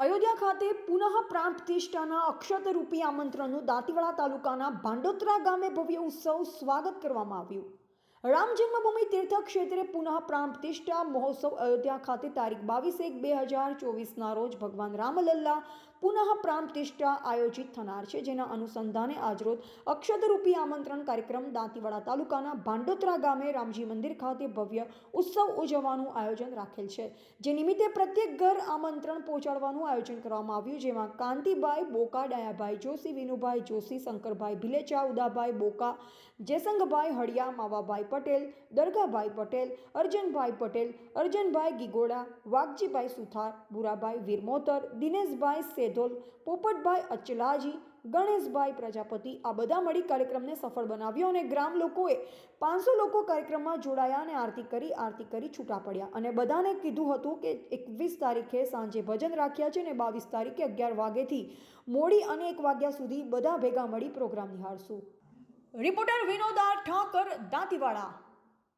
અયોધ્યા ખાતે પુનઃ પ્રાણ પ્રતિષ્ઠાના અક્ષતરૂપી આમંત્રણનું દાંતીવાડા તાલુકાના ભાંડોત્રા ગામે ભવ્ય ઉત્સવ સ્વાગત કરવામાં આવ્યું. રામ જન્મભૂમિ તીર્થ ક્ષેત્રે પુનઃ પ્રાણ પ્રતિષ્ઠા મહોત્સવ અયોધ્યા ખાતે તારીખ બાવીસ એક બે હજાર ચોવીસના રોજ ભગવાન રામલલ્લા પુનઃ પ્રાણ પ્રતિષ્ઠા આયોજિત થનાર છે. જેના અનુસંધાને આજરોજ અક્ષતરૂપી આમંત્રણ કાર્યક્રમ દાંતીવાડા તાલુકાના ભાંડોત્રા ગામે રામજી મંદિર ખાતે ભવ્ય ઉત્સવ ઉજવવાનું આયોજન રાખેલ છે. જે નિમિત્તે પ્રત્યેક ઘર આમંત્રણ પહોંચાડવાનું આયોજન કરવામાં આવ્યું. જેમાં કાંતિભાઈ બોકા, ડાયાભાઈ જોશી, વિનુભાઈ જોશી, શંકરભાઈ ભિલેચા, ઉદાભાઈ બોકા, જેસંગભાઈ હળિયા, માવાભાઈ પટેલ દરગાભાઈ પટેલ, અર્જનભાઈ પટેલ, અર્જનભાઈ ગીગોડા, વાઘજીભાઈ સુથાર ભૂરાભાઈ વીરમોતર, દિનેશભાઈ સેધોલ, પોપટભાઈ અચલાજી, ગણેશભાઈ પ્રજાપતિ આ બધા મળી કાર્યક્રમને સફળ બનાવ્યો અને ગ્રામ લોકોએ પાંચસો લોકો કાર્યક્રમમાં જોડાયા અને આરતી કરી આરતી કરી છૂટા પડ્યા. અને બધાને કીધું હતું કે એકવીસ તારીખે સાંજે ભજન રાખ્યા છે અને બાવીસ તારીખે અગિયાર વાગ્યેથી મોડી અને એક વાગ્યા સુધી બધા ભેગા મળી program નિહાળશું. Reporter Vinod R Thakar Dantiwada.